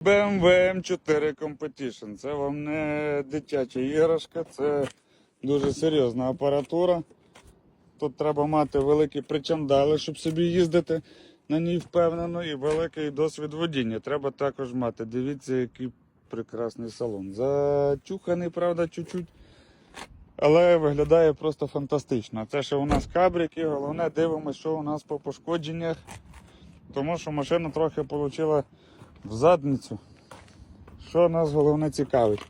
BMW M4 Competition. Це вам не дитяча іграшка, це дуже серйозна апаратура. Тут треба мати великі причандали, щоб собі їздити на ній впевнено, і великий досвід водіння. Треба також мати. Дивіться, який прекрасний салон. Зачуханий, правда, чуть-чуть. Але виглядає просто фантастично. Це ще у нас кабрики, головне дивимося, що у нас по пошкодженнях. Тому що машина трохи отримала в задницю. Що нас головне цікавить?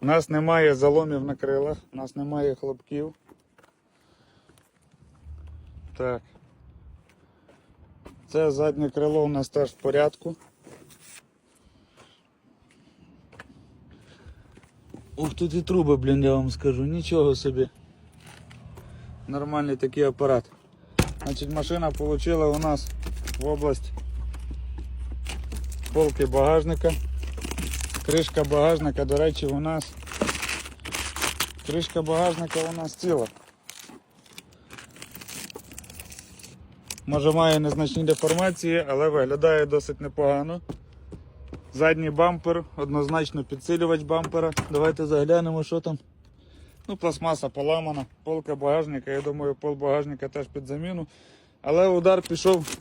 У нас немає заломів на крилах, у нас немає хлопків. Так. Це заднє крило у нас теж в порядку. Ух, тут і труби, блін, я вам скажу, нічого собі. Нормальний такий апарат. Значить, машина отримала у нас в область полки багажника. Кришка багажника, до речі, у нас кришка багажника у нас ціла. Може має незначні деформації, але виглядає досить непогано. Задній бампер, однозначно підсилювач бампера. Давайте заглянемо, що там. Ну, пластмаса поламана, полка багажника, я думаю, пол багажника теж під заміну. Але удар пішов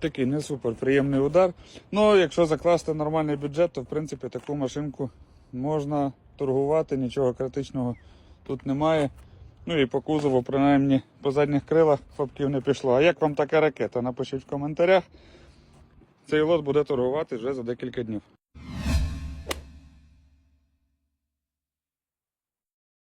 такий не супер приємний удар. Ну, якщо закласти нормальний бюджет, то в принципі таку машинку можна торгувати, нічого критичного тут немає. Ну і по кузову, принаймні по задніх крилах хлопків не пішло. А як вам така ракета? Напишіть в коментарях. Цей лот буде торгувати вже за декілька днів.